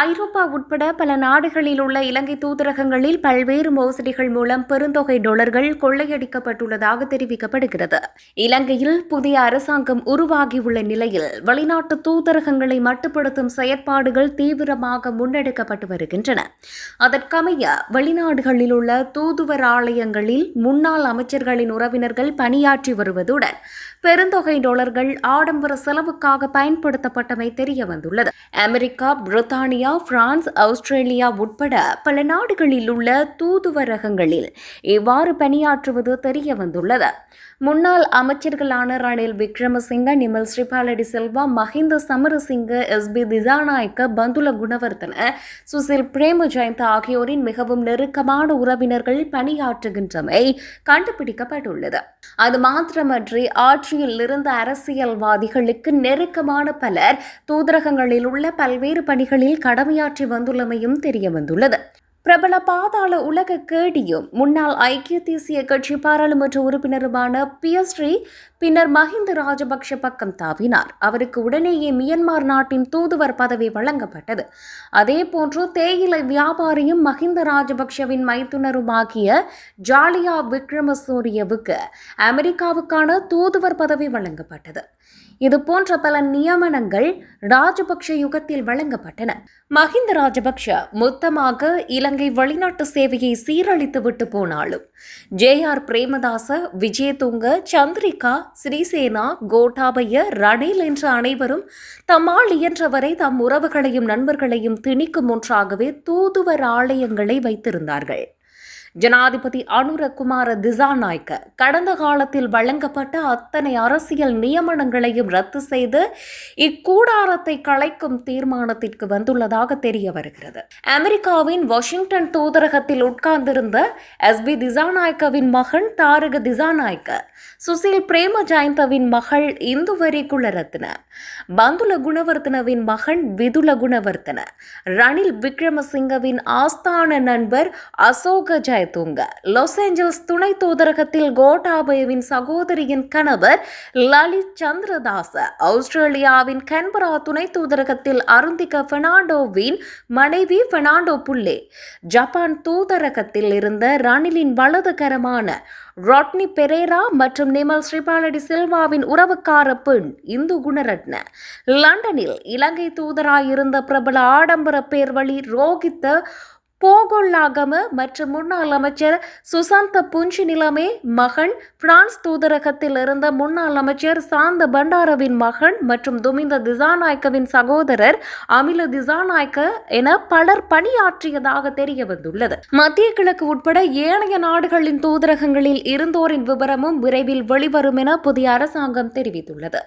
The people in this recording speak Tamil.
ஐரோப்பா உட்பட பல நாடுகளில் உள்ள இலங்கை தூதரகங்களில் பல்வேறு மோசடிகள் மூலம் பெருந்தொகை டாலர்கள் கொள்ளையடிக்கப்பட்டுள்ளதாக தெரிவிக்கப்படுகிறது. இலங்கையில் புதிய அரசாங்கம் உருவாகியுள்ள நிலையில் வெளிநாட்டு தூதரகங்களை மட்டுப்படுத்தும் செயற்பாடுகள் தீவிரமாக முன்னெடுக்கப்பட்டு வருகின்றன. அதற்கமைய வெளிநாடுகளில் உள்ள தூதுவர் ஆலயங்களில் முன்னாள் அமைச்சர்களின் உறவினர்கள் பணியாற்றி வருவதுடன் பெருந்தொகை டாலர்கள் ஆடம்பர செலவுக்காக பயன்படுத்தப்பட்டமை தெரிய வந்துள்ளது அமெரிக்கா பிரித்தானியா பிரான்ஸ் ஆஸ்திரேலியா உட்பட பல நாடுகளில் உள்ள தூதுவரகங்களில் இவ்வாறு பணியாற்றுவது தெரிய வந்துள்ளது. முன்னாள் அமைச்சர்களான Ranil Wickremesinghe Nimal Siripala de Silva Mahinda Samarasinghe S. B. Dissanayake Bandula Gunawardena Susil Premajayantha ஆகியோரின் மிகவும் நெருக்கமான உறவினர்கள் பணியாற்றுகின்றமை கண்டுபிடிக்கப்பட்டுள்ளது. அது மாத்திரமன்றி ஆட்சியில் இருந்த அரசியல்வாதிகளுக்கு நெருக்கமான பலர் தூதரகங்களில் உள்ள பல்வேறு பணிகளில் கடமையாற்றி வந்துள்ளமையும் தெரிய வந்துள்ளது. பிரபல பாதாள உலக கேடியும் முன்னாள் ஐக்கிய தேசிய கட்சி பாராளுமன்ற உறுப்பினருமான பியஸ்ரீ பின்னர் மஹிந்த ராஜபக்ஷ பக்கம் தாவினார். அவருக்கு உடனேயே மியன்மார் நாட்டின் தூதுவர் பதவி வழங்கப்பட்டது. அதேபோன்று தேயிலை வியாபாரியும் மஹிந்த ராஜபக்ஷவின் மைத்துனருமாகிய ஜாலியா விக்ரமசூரியவுக்கு அமெரிக்காவுக்கான தூதுவர் பதவி வழங்கப்பட்டது. இது போன்ற பல நியமனங்கள் ராஜபக்ஷ யுகத்தில் வழங்கப்பட்டன. மஹிந்த ராஜபக்ஷ மொத்தமாக இலங்கை வெளிநாட்டு சேவையை சீரழித்து விட்டு போனாலும் ஜே ஆர் பிரேமதாச விஜயதுங்க சந்திரிகா ஸ்ரீசேனா கோட்டாபய ரணில் என்ற அனைவரும் தம்மால் இயன்றவரை தம் உறவுகளையும் நண்பர்களையும் திணிக்கும் ஒன்றாகவே தூதுவர் ஆலயங்களை வைத்திருந்தார்கள். ஜனாதிபதி அனுரகுமார திசாநாயக்க கடந்த காலத்தில் வழங்கப்பட்ட அத்தனை அரசியல் நியமனங்களையும் ரத்து செய்து இக்கூடாரத்தை கலைக்கும் தீர்மானத்திற்கு வந்துள்ளதாக தெரிய வருகிறது. அமெரிக்காவின் வாஷிங்டன் தூதரகத்தில் உட்கார்ந்திருந்த எஸ் பி திசாநாயக்கவின் மகன் தாரக திசாநாயக்க சுசில் பிரேம ஜெயந்தவின் மகள் இந்துவரி குலரத்ன பந்துல குணவர்த்தனவின் மகன் விதுல குணவர்த்தன ரணில் விக்ரமசிங்கவின் ஆஸ்தான நண்பர் அசோக ஜெயதுங்க லாஸ் ஏஞ்சல்ஸ் துணை தூதரகத்தில் கோட்டாபயவின் சகோதரியின் கணவர் லலித் சந்திரதாச ஆஸ்திரேலியாவின் கன்பரா துணை தூதரகத்தில் அருந்திக பெர்னாண்டோவின் மனைவி பெர்னாண்டோ புல்லே ஜப்பான் தூதரகத்தில் இருந்த ரணிலின் வலதுகரமான ராட்னி பெரேரா மற்றும் நிமல் ஸ்ரீபாலடி சில்வாவின் உறவுக்கார பெண் இந்து குணரட்ன. லண்டனில் இலங்கை தூதராயிருந்த பிரபல ஆடம்பர பேர்வழி ரோகித்த போகொல்லாகம மற்றும் முன்னாள் அமைச்சர் சுசாந்த புஞ்சி நிலமே மகன். பிரான்ஸ் தூதரகத்தில் இருந்த முன்னாள் அமைச்சர் சாந்த பண்டாரவின் மகன் மற்றும் துமிந்த திசாநாயக்கவின் சகோதரர் அமில திசாநாயக்க என பலர் பணியாற்றியதாக தெரிய வந்துள்ளது மத்திய கிழக்கு உட்பட ஏனைய நாடுகளின் தூதரகங்களில் இருந்தோரின் விவரமும் விரைவில் வெளிவரும் என புதிய அரசாங்கம் தெரிவித்துள்ளது.